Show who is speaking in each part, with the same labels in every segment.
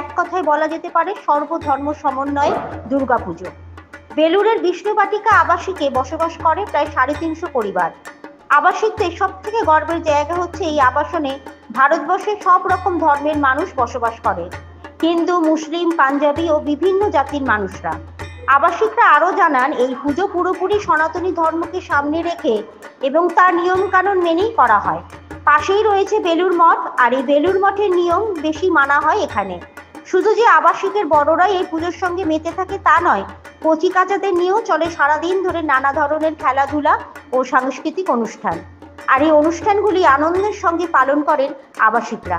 Speaker 1: এক কথায় বলা যেতে পারে সর্বধর্ম সমন্বয়ে দুর্গাপুজো। বেলুরের বিষ্ণুবাটিকা আবাসিকে বসবাস করে প্রায় সাড়ে তিনশো পরিবার। আবাসিকতে সব থেকে গর্বের জায়গা হচ্ছে এই আবাসনে ভারতবর্ষের সব রকম ধর্মের মানুষ বসবাস করে। হিন্দু, মুসলিম, পাঞ্জাবি ও বিভিন্ন জাতির মানুষরা। আবাসিকরা আরও জানান, এই পুজো পুরোপুরি সনাতনী ধর্মকে সামনে রেখে এবং তার নিয়মকানুন মেনেই করা হয়। পাশেই রয়েছে বেলুর মঠ, আর এই বেলুর মঠের নিয়ম বেশি মানা হয় এখানে। শুধু যে আবাসিকের বড়রাই এই পুজোর সঙ্গে মেতে থাকে তা নয় কচি কাচাদের নিয়েও চলে সারাদিন ধরে নানা ধরনের খেলাধুলা ও সাংস্কৃতিক অনুষ্ঠান। আর এই অনুষ্ঠানগুলি আনন্দের সঙ্গে পালন করেন আবাসিকরা।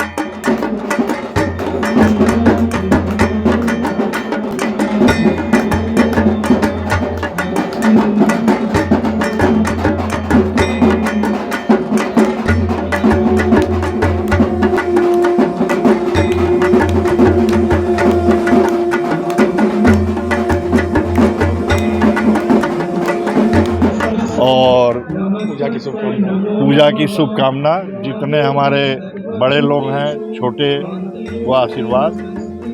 Speaker 2: पूजा की शुभकामना
Speaker 3: पूजा की शुभकामना जितने हमारे बड़े लोग हैं छोटे वो आशीर्वाद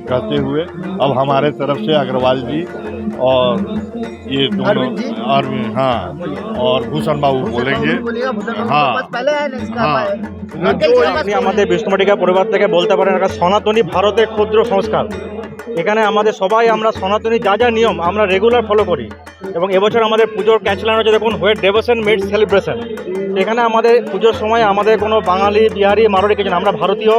Speaker 3: करते हुए अब हमारे तरफ से अग्रवाल जी और ये दोनों
Speaker 2: अरविंद जी?
Speaker 3: अरविंद हाँ और भूषण बाबू बोलेंगे हाँ हाँ
Speaker 4: আপনি আমাদের বিষ্ণুমাটিকা পরিবার থেকে বলতে পারেন একটা সনাতনী ভারতের ক্ষুদ্র সংস্কার এখানে আমাদের সবাই আমরা সনাতনী, যা যা নিয়ম আমরা রেগুলার ফলো করি। এবং এবছর আমাদের পুজোর ক্যাচলাইন হচ্ছে দেখুন হোয়েট ডেভোশন মেড সেলিব্রেশন এখানে আমাদের পুজোর সময় আমাদের কোনো বাঙালি, বিহারি, মারোয়ারি কিছু আমরা ভারতীয়।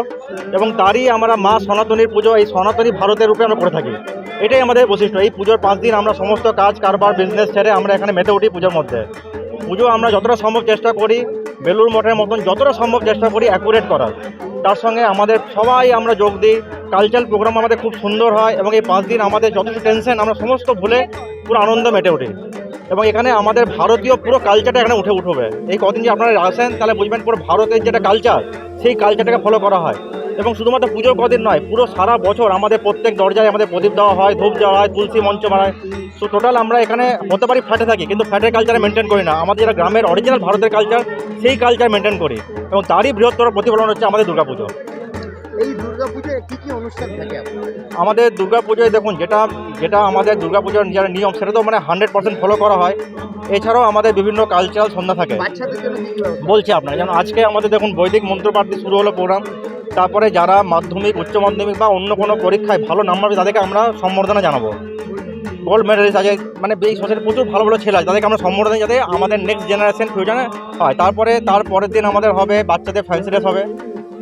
Speaker 4: এবং তারই আমরা মা সনাতনীর পুজো, এই সনাতনী ভারতের রূপে আমরা করে থাকি। এটাই আমাদের বৈশিষ্ট্য। এই পুজোর পাঁচ দিন আমরা সমস্ত কাজ, কারবার বিজনেস ছেড়ে আমরা এখানে মেতে উঠি পুজোর মধ্যে। পুজো আমরা যতটা সম্ভব চেষ্টা করি বেলুর মঠের মতন যতটা সম্ভব চেষ্টা করি অ্যাকুরেট করার। তার সঙ্গে আমাদের সবাই আমরা যোগ দিই। কালচারাল প্রোগ্রাম আমাদের খুব সুন্দর হয় এবং এই পাঁচ দিন আমাদের যথেষ্ট টেনশন আমরা সমস্ত ভুলে পুরো আনন্দ মেটে উঠি। এবং এখানে আমাদের ভারতীয় পুরো কালচারটা এখানে উঠে উঠবে। এই কদিন যে আপনারা আসেন, তাহলে বুঝবেন পুরো ভারতের যেটা কালচার সেই কালচারটাকে ফলো করা হয়। এবং শুধুমাত্র পুজোর কদিন নয়, পুরো সারা বছর আমাদের প্রত্যেক দরজায় আমাদের প্রদীপ দেওয়া হয়, ধূপ দেওয়া হয়, তুলসী মঞ্চ বানায়। সো টোটাল আমরা এখানে হতে পারি ফ্ল্যাটে থাকি কিন্তু ফ্ল্যাটের কালচারে মেনটেন করি না। আমাদের যেটা গ্রামের অরিজিনাল ভারতের কালচার সেই কালচার মেনটেন করি। এবং তারই বৃহত্তর প্রতিফলন হচ্ছে আমাদের দুর্গাপুজো।
Speaker 2: এই দুর্গাপূজায় কি কি অনুষ্ঠান থাকে
Speaker 4: আমাদের দুর্গাপুজোয় দেখুন যেটা যেটা আমাদের দুর্গাপুজোর যারা নিয়ম সেটা তো মানে হান্ড্রেড পার্সেন্ট ফলো করা হয়। এছাড়াও আমাদের বিভিন্ন কালচারাল সন্ধ্যা থাকে? বলছি আপনারা যেমন আজকে আমাদের দেখুন বৈদিক মন্ত্রপাঠ দিয়ে শুরু হলো প্রোগ্রাম তারপরে যারা মাধ্যমিক উচ্চ মাধ্যমিক বা অন্য কোনো পরীক্ষায় ভালো নাম্বার তাদেরকে আমরা সম্বর্ধনা জানাব। গোল্ড মেডেলিস্ট আছে। মানে এই সোসাইটির প্রচুর ভালো ভালো ছেলে আছে। তাদেরকে আমরা সম্বর্ধনা যাতে আমাদের নেক্সট জেনারেশন ফিউচারে হয়। তারপরে তারপরের দিন আমাদের হবে, বাচ্চাদের ফ্যান্সি ড্রেস হবে।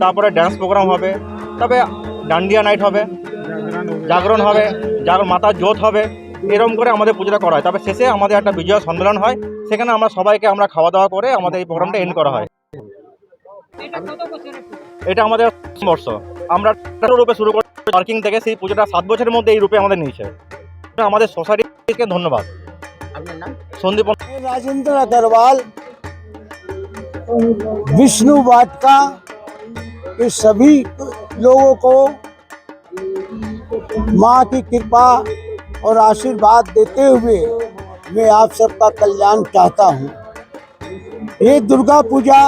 Speaker 4: তারপরে ড্যান্স প্রোগ্রাম হবে। তবে ডান্ডিয়া নাইট হবে। জাগরণ হবে। জাগরণ মাতার জোত হবে। এরকম করে আমাদের পুজোটা করা হয়। তবে শেষে আমাদের একটা বিজয় সম্মেলন হয়। সেখানে আমরা সবাইকে আমরা খাওয়া দাওয়া করে আমাদের এই প্রোগ্রামটা এন্ড করা হয়। এটা আমাদের বর্ষ আমরা রূপে শুরু করি পার্কিং থেকে সেই পুজোটা সাত বছরের মধ্যে এই রূপে আমাদের নিয়েছে। আমাদের সোসাইটিকে ধন্যবাদ
Speaker 2: আপনার নাম
Speaker 4: সন্দীপ
Speaker 5: राजेंद्र अग्रवाल विष्णु वाटिका के सभी लोगों को माँ की कृपा और आशीर्वाद देते हुए मैं आप सबका कल्याण चाहता हूँ ये दुर्गा पूजा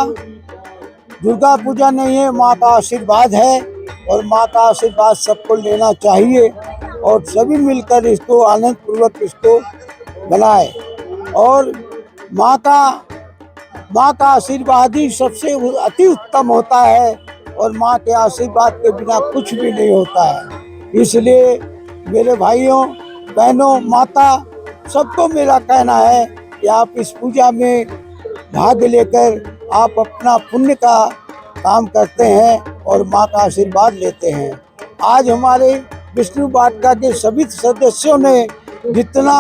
Speaker 5: दुर्गा पूजा नहीं है माँ का आशीर्वाद है और माँ का आशीर्वाद सबको लेना चाहिए और सभी मिलकर इसको आनंद पूर्वक इसको बनाए और माँ का माँ का आशीर्वाद ही सबसे अति उत्तम होता है और माँ के आशीर्वाद के बिना कुछ भी नहीं होता है। इसलिए मेरे भाइयों, बहनों, माता, सबको मेरा कहना है कि आप इस पूजा में भाग लेकर आप अपना पुण्य का काम करते हैं और माँ का आशीर्वाद लेते हैं। आज हमारे विष्णु वाटिका के सभी सदस्यों ने जितना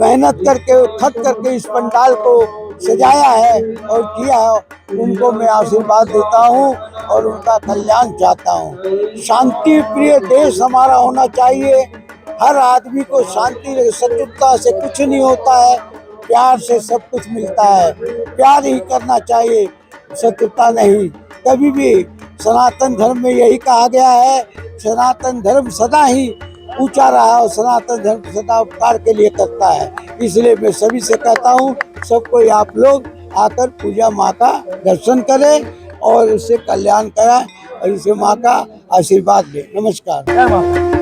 Speaker 5: मेहनत करके थक करके इस पंडाल को सजाया है और किया है, उनको मैं आशीर्वाद देता हूँ और उनका कल्याण चाहता हूँ। शांति प्रिय देश हमारा होना चाहिए। हर आदमी को शांति शत्रुता से कुछ नहीं होता है। प्यार से सब कुछ मिलता है। प्यार ही करना चाहिए शत्रुता नहीं। कभी भी सनातन धर्म में यही कहा गया है सनातन धर्म सदा ही ऊँचा रहा और सनातन धर्म सदा उपकार के लिए करता है। इसलिए मैं सभी से कहता हूँ, सबको आप लोग आकर पूजा माँ का दर्शन करें और उससे कल्याण कराए और इसे माँ का आशीर्वाद लें। नमस्कार।